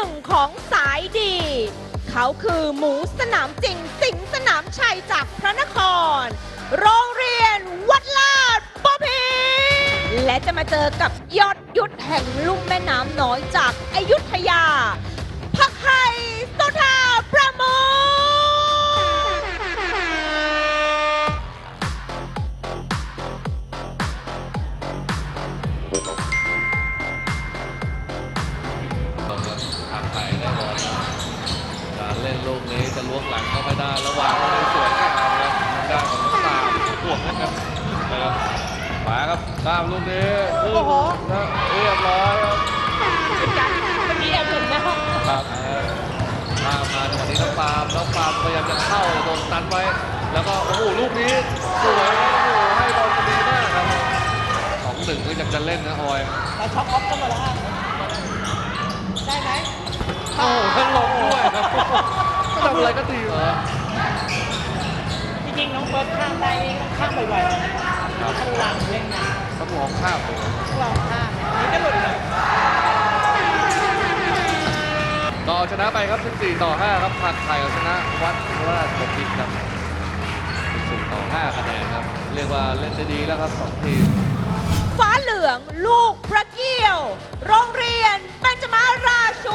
นึ่งของสายดี เขาคือหมูสนามจริง สิงห์สนามชัยจากพระนคร โรงเรียนวัดลาดปอพีและจะมาเจอกับยอดยุทธแห่งลุ่มแม่น้ำน้อยจากอายุทยาพักไห่โซธาประโมท ล่นลูกนี้จะล้วงหลังเข้าไปได้แล้ววางไว้สวยงามครับด้านของน้ำตาลบวกนะครับนะครับไปครับตามลูกนี้โอ้โหแล้วเรียบร้อยครับเมื่อกี้แอบห็นแล้วครับตามมาจังหวะนี้น้องปาล์มน้องปาล์มพยายามจะเข้าโดนตันไว้ แล้วก็โอ้โหลูกนี้สวยโอ้โหให้บอลดีมากครับสองหนึ่งก็ยังจะเล่นนะออยเราช็อกออฟกันหมดแล้วได้ไหมโอ้โหทั้งลงด้วยครับ ทำอะไรก็ดีเหรอจริงๆน้องเฟิร์สข้ามได้นี่ข้ามบ่อยๆนะครับข้างหลังเล่นนะต้องมองข้ามเลยข้างหลังข้ามนี่ก็หลุดเลยต่อชนะไปครับ 14 ต่อ 5 ครับผักไทยเอาชนะวัดราชบุรีครับ14ต่อ 5 คะแนนครับ เรียกว่าเล่นได้ดีแล้วครับสองทีม ฟ้าเหลือง ลูกพระเกี้ยว โรงเรียนเบญจมาราชู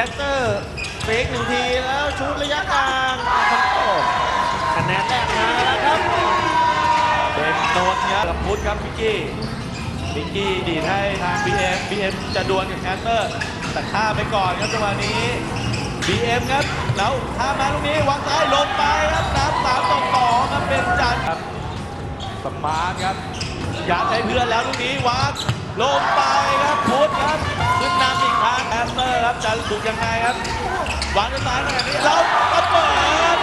ให้มาที่แคสเตอร์เฟกหนึ่งทีแล้วชุดระยะกลางโอ้คะแนนแรกมาแล้วครับเป็นโนนครับกับพุทธครับพิกกี้พิกกี้ดีดให้ทาง BM BM จะดวลกับแคสเตอร์ แต่ข้ามไปก่อนครับจังหวะนี้ BM ครับแล้วข้ามมาลูกนี้วางซ้ายลงไปครับน้ำสามต่อสองครับเป็นจันทร์ครับสมาร์ทครับอยากให้เพื่อนแล้วลูกนี้วางลงไปครับพุทธครับ ขึ้นนำอีกครั้งแอสเตอร์ครับจะถูกยังไงครับวางด้วยซ้ายขนาดนี้แล้วก็เปิด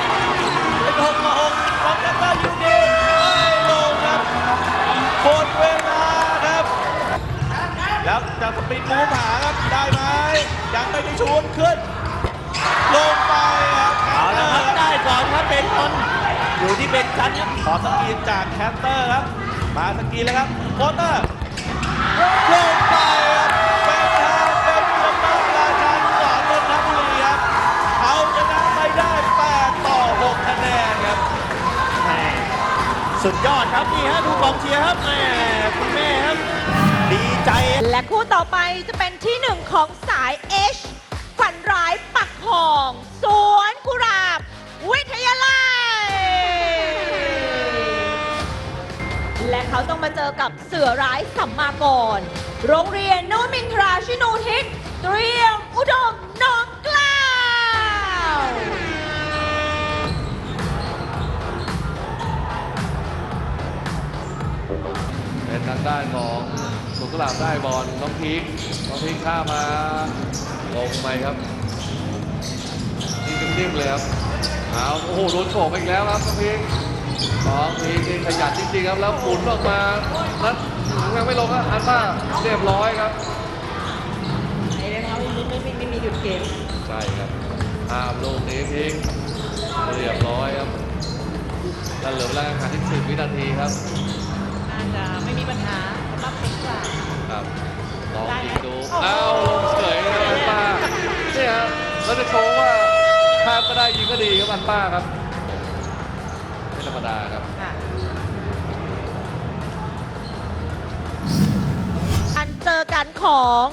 เป็นหกต่อหกวางกันได้อยู่ดีไม่ลงครับหมดเวลาครับ แล้วจะสปีดมูฟหาครับได้ไหมยังไม่ได้ชูนขึ้น ลงไปครับเอาละครับได้ก่อนครับเป็นคนอยู่ที่เป็นชั้นครับขอสกรีนจากแคสเตอร์ครับมาสกรีนแล้วครับโคเตอร์ลง นี่ฮะดูกองเชียร์ครับแหม่คุณแม่ครับ ดีใจ และคู่ต่อไปจะเป็นที่หนึ่งของสาย H ฝันร้ายปักหอง สวนกุหลาบ วิทยาลัย และเขาต้องมาเจอกับเสือร้ายสัมมากร โรงเรียนโนมินทราชินูทิศเตรียมอุดมางด้านของสุนทรามได้บอลน้องพีคน้องพีคข้ามมาลงไปครับนี่นิ่มๆเลยครับเอาโอ้โหโดนโฉบอีกแล้วครับน้องพีคน้องพีคนี่ขยันจริงๆครับแล้วหมุนออกมานัดยังไม่ลงครับอันต้าเรียบร้อยครับไอ้นะครับไม่ไม่ไม่ไม่มีหยุดเกมใช่ครับภาพลูกนี้พีคเรียบร้อยครับแล้วเหลือเวลาการที่10วินาทีครับน่า จะไม่มีปัญหาสำหรับเด็กกว่าครับลองยิงดูโอ้โหเอาลงเฉยเลยอันป้าเนี่ยครับแล้วจะโชว์ว่าข้ามก็ได้ยิงก็ดีครับอันป้าครับไม่ธรรมดาครับ ค่ะอันเจอกันของ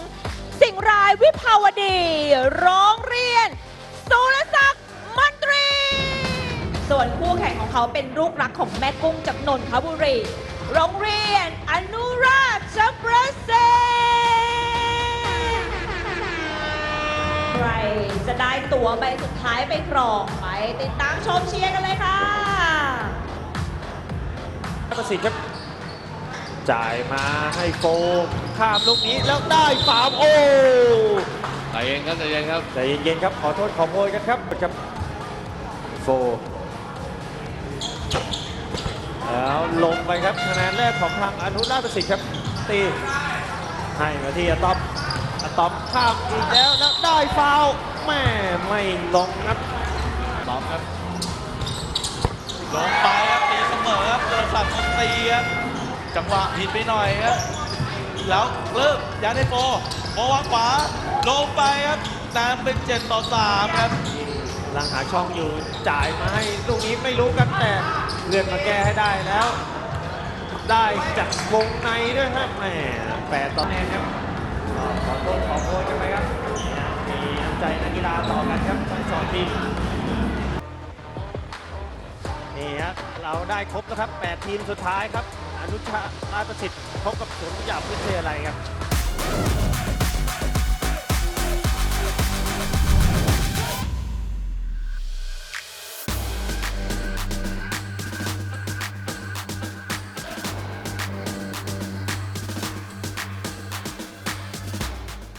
สิ่งรายวิภาวดีโรงเรียนสุรศักดิ์มันตรี ส่วนคู่แข่งของเขาเป็นลูกรักของแม่กุ้งจากนนทบุรี โรงเรียนอนุราชประเสริฐใครจะได้ตั๋วใบสุดท้ายไปครองไปติดตามชมเชียร์กันเลยค่ะ ประสิทธิ์ครับ จ่ายมาให้โฟข้ามลูกนี้แล้วได้ฟาวโอ้ใจเย็นครับใจเย็นครับ ใจเย็นๆครับ ขอโทษขอโพยกันครับครับโฟ ล้วลลงไปครับคะแนนแรกของทางอนุราชประสิทธิ์ครับตีให้มาที่อะตอมอะตอมข้ามอีกแล้วแล้วได้ฟาวล์แม่ไม่ลงครับตอมครับลงไปครับตีเสมอครับเจอสับมันตีครับจังหวะผิดไปหน่อยครับแล้วเริ่มยาได้โฟโฟวางขวาลงไปครับนำเป็น7ต่อ3ครับกำลังหาช่องอยู่จ่ายมาให้ลูกนี้ไม่รู้กันแต่เลื่อนมาแก้ให้ได้แล้ว ได้จากวงในด้วยครับแหมแปดต่อแนนครับขอโทษขอโทษกันไปครับ มีน้ำใจนักกีฬาต่อกันครับทั้งสองทีมนี่ครับเราได้ครบแล้วครับ 8 ทีมสุดท้ายครับ อนุชาราชประสิทธิ์พบกับสวนกุหลาบวิทยาลัยครับ